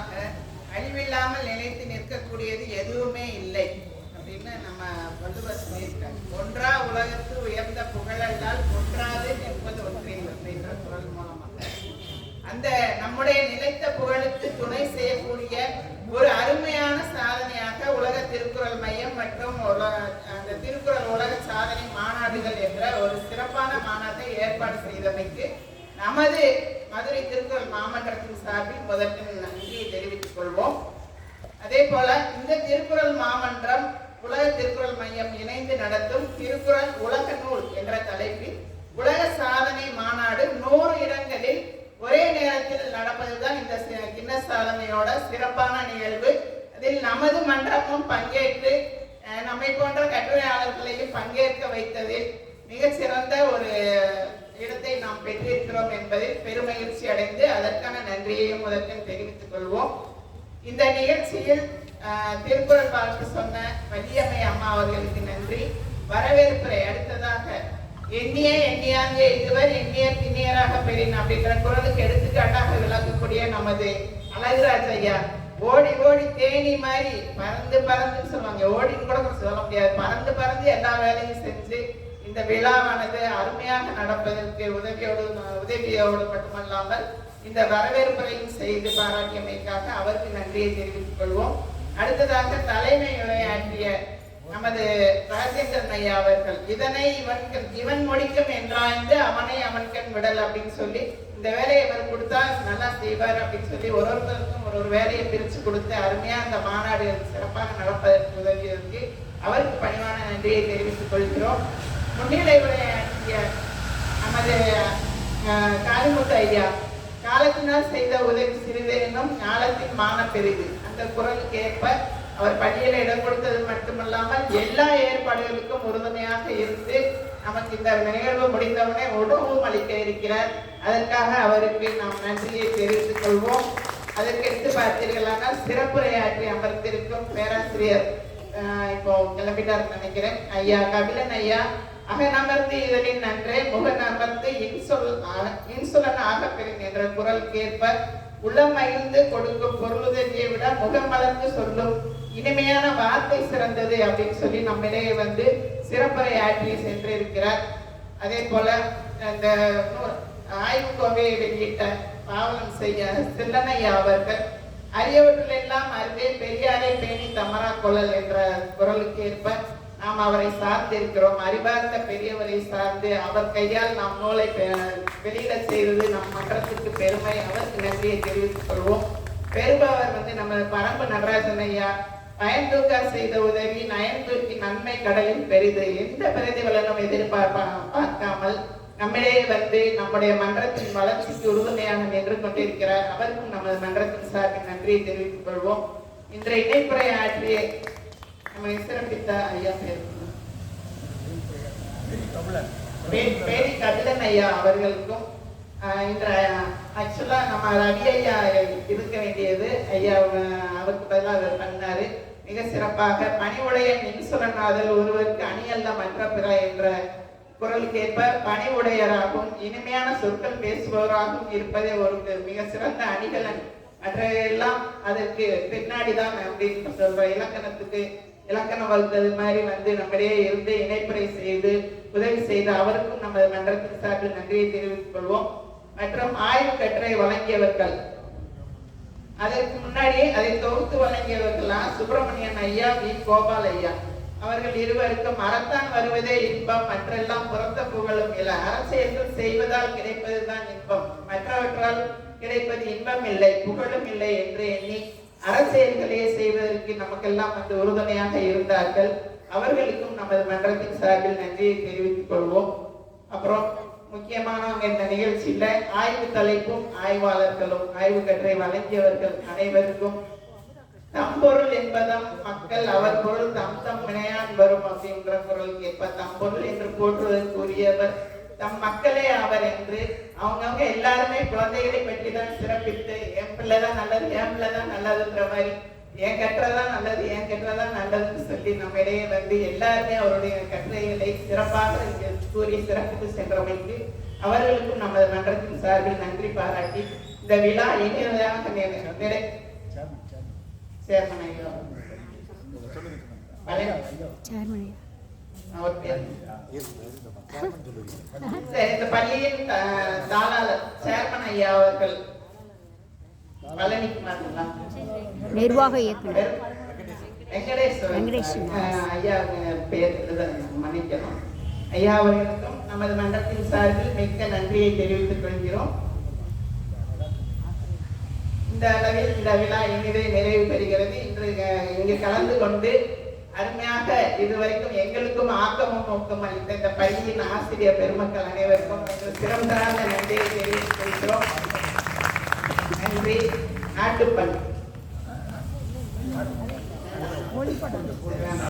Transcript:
காலமாக அழிவில்லாமல் நிலைத்து நிற்கக்கூடியது எதுவுமே இல்லை அப்படின்னு நம்ம வள்ளுவர் சொல்லியிருக்காங்க ஒன்றா உலகத்து உயர்ந்த புகழல்லால் ஒன்றாது நிற்பது ஒன்றே அப்படின்ற குரல் மூலமாக. அந்த நம்முடைய நிலைத்த புகழுக்கு துணை செய்யக்கூடிய ஒரு அருமையான சாதனையாக உலக திருக்குறள் மையம் மற்றும் உலக- அந்த திருக்குறள் உலக சாதனை மாநாடுகள் என்ற ஒரு சிறப்பான மாநாட்டை ஏற்பாடு செய்தமைக்கு நமது மதுரை திருக்குறள் மாமன்றத்தின் சார்பில் முதற்கண் நன்றியை கொள்வோம். அதே போல இந்த திருக்குறள் மாமன்றம் உலக திருக்குறள் மையம் இணைந்து நடத்தும் திருக்குறள் உலக நூல் என்ற தலைப்பில் உலக சாதனை மாநாடு நூறு இடங்களில் ஒரே நேரத்தில் நடப்பதுதான் இந்த கிண்ண சாதனையோட சிறப்பான நிகழ்வு. அதில் நமது மன்றமும் பங்கேற்று அஹ், நம்மை போன்ற கட்டுரையாளர்களையும் பங்கேற்க வைத்ததில் மிகச்சிறந்த ஒரு இடத்தை நாம் பெற்றிருக்கிறோம் என்பதில் பெருமகிழ்ச்சி அடைந்து அதற்கான நன்றியையும் முதற்கண் தெரிவித்துக் கொள்வோம். இந்த நிகழ்ச்சியில் திருக்குறள் வாழ்த்து சொன்ன வள்ளியம்மை அம்மா அவர்களுக்கு நன்றி. வரவேற்புரை அடுத்ததாக எண்ணிய எண்ணியாங்கே இதுவர் எண்ணிய பின்னியராக பெறின் அப்படிங்கிற குரலுக்கு எடுத்துக்காட்டாக விளக்கக்கூடிய நமது அழகுராஜ் ஐயா. ஓடி ஓடி தேனி மாதிரி பறந்து பறந்துன்னு சொல்லுவாங்க. ஓடின்னு கூட சொல்ல முடியாது. பறந்து பறந்து எல்லா வேலையும் செஞ்சு இந்த விழாவானது அருமையாக நடப்பதற்கு உதவியோடு உதவியோடு மட்டுமல்லாமல் இந்த வரவேற்புரையும் செய்து பாராட்டியமைக்காக அவருக்கு நன்றியை தெரிவித்துக் கொள்வோம். அடுத்ததாக தலைமை உரையாற்றிய நமது ராஜேந்திரன் ஐயா அவர்கள் இதனை இவன் இவன் முடிக்கும் என்றாய்ந்து அவனை அவன்கண் விடல் அப்படின்னு சொல்லி இந்த வேலையை இவர் கொடுத்தா நல்லா செய்வார் அப்படின்னு சொல்லி ஒரு ஒருத்தருக்கும் ஒரு ஒரு வேலையை பிரித்து கொடுத்து அருமையா அந்த மாநாடு சிறப்பாக நடப்பதற்கு உதவியதற்கு அவருக்கு பணிவான நன்றியை தெரிவித்துக் கொள்கிறோம். முன்னிலை நமது அஹ், காளிமுத்து ஐயா காலத்தினால் செய்த உதவி சிறிதேனும் ஞானத்தின் மான பெரிது. அந்த குரலுக்கு ஏற்ப அவர் பள்ளியில இடம் கொடுத்தது மட்டுமல்லாமல் எல்லா ஏற்பாடுகளுக்கும் உறுதுணையாக இருந்து நமக்கு இந்த நிகழ்வு முடிந்தவுடனே உணவும் அளிக்க இருக்கிறார். அதற்காக அவருக்கு நாம் நன்றியை தெரிவித்துக் கொள்வோம். அதற்கடுத்து பார்த்தீர்களானால் சிறப்புரையாற்றி அமர்ந்திருக்கும் பேராசிரியர் இப்போ கிளம்பிட்டார் நினைக்கிறேன். ஐயா கபிலன் ஐயா அகநமர்ந்து இதழின் நன்றே முகநமர்ந்து இன்சொல் இன்சுலன் இன்சொலன் என்ற குரல் கேட்ப உள்ளம் மகிழ்ந்து கொடுக்கும் பொருளுதவியை விட முகமலர்ந்து சொல்லும் இனிமையான வார்த்தை சிறந்தது அப்படின்னு சொல்லி நம்மிடையே வந்து சிறப்புரை ஆற்றி சென்றிருக்கிறார். அதே போல அந்த ஆய்வு கோவையை வெளியிட்ட பாவனம் செய்ய செல்லனையா அவர்கள் அரியவற்றில் எல்லாம் அருகே பெரியாரை பேணி தமரா கொள்ளல் என்ற குரலுக்கு ஏற்ப நாம் அவரை சார்ந்திருக்கிறோம். அறிவார்ந்த பெரியவரை சார்ந்து அவர் கையால் நாம் நூலை பெ- வெளியிட செய்தது நம் மன்றத்துக்கு பெருமை. அவருக்கு நன்றியை தெரிவித்துக் கொள்வோம். பெறுபவர் வந்து நம்ம பரம்பு நடராஜன் ஐயா. பயன்தூக்கா செய்த உதவி நயன்தூக்கி நன்மை கடலில் பெரிது. எந்த பிரதிபலனும் எதிர்பார்ப்பா பார்க்காமல் நம்மிடையே வந்து நம்முடைய மன்றத்தின் வளர்ச்சிக்கு உறுதுணையாக நின்று கொண்டிருக்கிறார். அவருக்கும் நமது மன்றத்தின் சார்பில் நன்றியை தெரிவித்துக் கொள்வோம். இன்றைய இணைப்புரை ஆற்றிய நம்ம சிறப்பித்த ஐயா பே- பேரி கபிலன் ஐயா அவர்களுக்கும் இன்ற ஆக்சுவலா நம்ம ரவி ஐயா இருக்க வேண்டியது. ஐயா அவருக்கு பதிலாக அவர் பண்ணாரு. மிக சிறப்பாக பணிவுடைய நின்சுரநாதல் ஒருவருக்கு அணியல்ல மற்ற பிற என்ற குரலுக்கேற்ப பணிவுடையராகவும் இனிமையான சொற்கள் பேசுபவராகவும் இருப்பதே ஒரு மிக சிறந்த அணிகலன். மற்ற எல்லாம் அதற்கு பின்னாடிதான் அப்படின்னு சொல்ற இலக்கணத்துக்கு இலக்கணம் வகுத்தது மாதிரி வந்து நம்மிடையே இருந்து இணைப்புரை செய்து உதவி செய்த அவருக்கும் நமது மன்றத்தின் சார்பில் நன்றியை தெரிவித்துக் கொள்வோம். மற்றும் ஆய்வு கட்டுரை வழங்கியவர்கள். அதற்கு முன்னாடி அதை தொகுத்து வழங்கியவர்களாம் சுப்பிரமணியன் ஐயா வி. கோபால் ஐயா. அவர்கள் இருவருக்கும் அறத்தான் வருவதே இன்பம் மற்றெல்லாம் புறத்த புகழும் இல்லை அரசியல்கள் செய்வதால் கிடைப்பதுதான் இன்பம். மற்றவற்றால் கிடைப்பது இன்பம் இல்லை புகழும் இல்லை என்று எண்ணி அரசியல்களே செய்வதற்கு நமக்கெல்லாம் வந்து உறுதுணையாக இருந்தார்கள். அவர்களுக்கும் நமது மன்றத்தின் சார்பில் நன்றியை தெரிவித்துக் கொள்வோம். அப்புறம் முக்கியமானவங்க இந்த நிகழ்ச்சியில ஆய்வு தலைப்பும் ஆய்வாளர்களும் ஆய்வு கற்றை வழங்கியவர்கள் அனைவருக்கும் தம்பொருள் என்பதம் மக்கள் அவர் பொருள் தம் தம் வினையான் வரும் அப்படின்ற குரல் கேட்ப தம்பொருள் என்று போற்றுவதற்குரியவர் தம் மக்களே அவர் என்று அவங்கவங்க எல்லாருமே குழந்தைகளை பற்றி தான் சிறப்பித்து என் பிள்ளை தான் நல்லது என் பிள்ளை தான் நல்லதுன்ற மாதிரி என் கட்டுறதான் நல்லது என் கட்டுறதான் நல்லதுன்னு சொல்லி நம்ம இடையே வந்து எல்லாருமே அவருடைய கட்டுரைகளை சிறப்பாக கூறி சிறப்பித்து சென்றமைக்கு அவர்களுக்கும் நமது மன்றத்தின் சார்பில் நன்றி பாராட்டி இந்த விழா இனியதாக நிறை- சேர்மன் ஐயா. இந்த பள்ளியின் தாளாளர் சேர்மன் ஐயா அவர்கள் நிர்வாக இயக்குனர். அஹ், ஐயா பேர் மன்னிக்கணும். ஐயா அவர்களுக்கும் நமது மன்றத்தின் சார்பில் மிக்க நன்றியை தெரிவித்துக் கொள்கிறோம். இந்த அளவில் இந்த விழா இனிதே நிறைவு பெறுகிறது. இன்று இங்கு கலந்து கொண்டு அருமையாக இதுவரைக்கும் எங்களுக்கும் ஆக்கமும் நோக்கம் அளித்த இந்த பள்ளியின் ஆசிரியர் பெருமக்கள் அனைவருக்கும் எங்கள் சிறந்த நன்றியை தெரிவித்துக் கொள்கிறோம். நன்றி. நாட்டுப்பள்ளி.